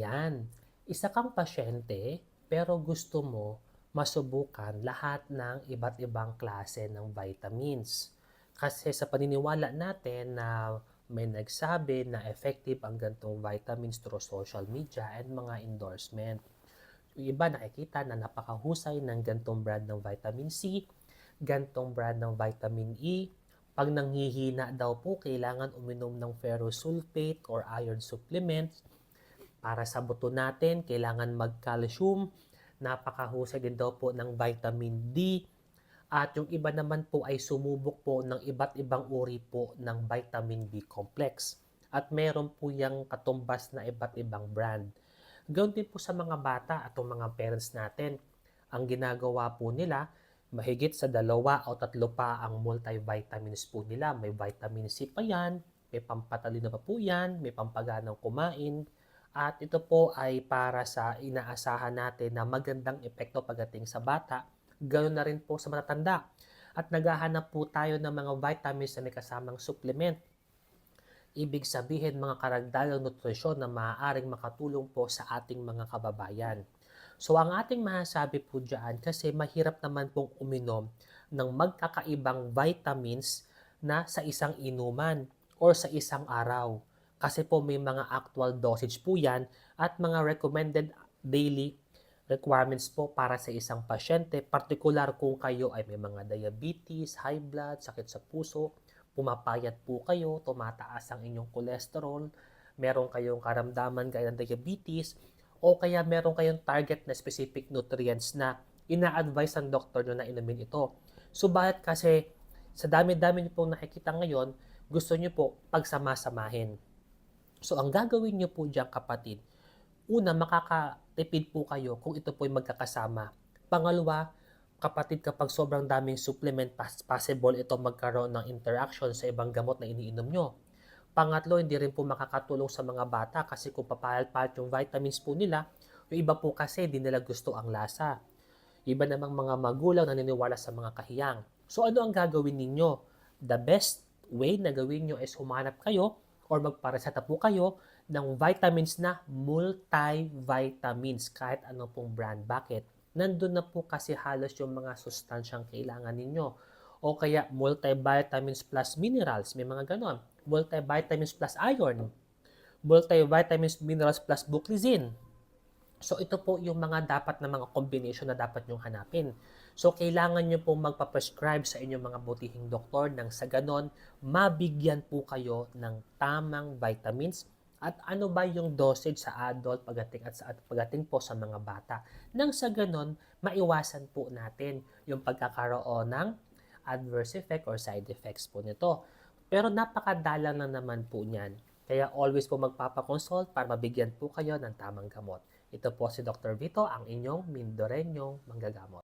Yan. Isa kang pasyente pero gusto mo masubukan lahat ng iba't ibang klase ng vitamins. Kasi sa paniniwala natin na may nagsabi na effective ang gantong vitamins through social media and mga endorsement. Yung iba nakikita na napakahusay ng gantong brand ng vitamin C, gantong brand ng vitamin E. Pag nanghihina daw po, kailangan uminom ng ferrous sulfate or iron supplements. Para sa buto natin, kailangan mag-calcium. Napakahusay din daw po ng vitamin D. At yung iba naman po ay sumubok po ng iba't ibang uri po ng vitamin B complex. At meron po yung katumbas na iba't ibang brand. Ganoon din po sa mga bata at mga parents natin. Ang ginagawa po nila, mahigit sa dalawa o tatlo pa ang multivitamins po nila. May vitamin C pa yan, may pampatalino pa po yan, may pampaganang kumain. At ito po ay para sa inaasahan natin na magandang epekto pagdating sa bata. Ganoon na rin po sa matatanda. At naghahanap po tayo ng mga vitamins na may kasamang supplement. Ibig sabihin mga karagdagang nutrisyon na maaaring makatulong po sa ating mga kababayan. So ang ating masasabi po dyan kasi mahirap naman pong uminom ng magkakaibang vitamins na sa isang inuman or sa isang araw. Kasi po may mga actual dosage po yan at mga recommended daily requirements po para sa isang pasyente, partikular kung kayo ay may mga diabetes, high blood, sakit sa puso, pumapayat po kayo, tumataas ang inyong cholesterol, meron kayong karamdaman gaya ng diabetes, o kaya meron kayong target na specific nutrients na ina-advise ng doktor nyo na inumin ito. Subalit kasi sa dami-dami nyo pong nakikita ngayon, gusto nyo po pagsama-samahin. So ang gagawin nyo po dyan kapatid, una makakatipid po kayo kung ito po ay magkakasama. Pangalawa, kapatid kapag sobrang daming supplement, possible ito magkaroon ng interaction sa ibang gamot na iniinom nyo. Pangatlo, hindi rin po makakatulong sa mga bata kasi kung papalit-palit yung vitamins po nila, yung iba po kasi hindi nila gusto ang lasa. Iba namang mga magulang naniniwala sa mga kahiyang. So ano ang gagawin ninyo? The best way na gawin nyo is humanap kayo or magpareseta po kayo ng vitamins na multivitamins kahit ano pong brand. Bakit? Nandun na po kasi halos yung mga sustansyang kailangan ninyo. O kaya multivitamins plus minerals, may mga ganon. Multivitamins plus iron. Multivitamins minerals plus buclizin. So ito po yung mga dapat na mga combination na dapat nyong hanapin. So kailangan nyo po magpa-prescribe sa inyong mga butihing doktor nang sa ganon, mabigyan po kayo ng tamang vitamins at ano ba yung dosage sa adult pagdating at sa at pagdating po sa mga bata. Nang sa ganon, maiwasan po natin yung pagkakaroon ng adverse effect or side effects po nito. Pero napakadalang na naman po niyan. Kaya always po magpapakonsult para mabigyan po kayo ng tamang gamot. Ito po si Dr. Vito, ang inyong Mindorenyong manggagamot.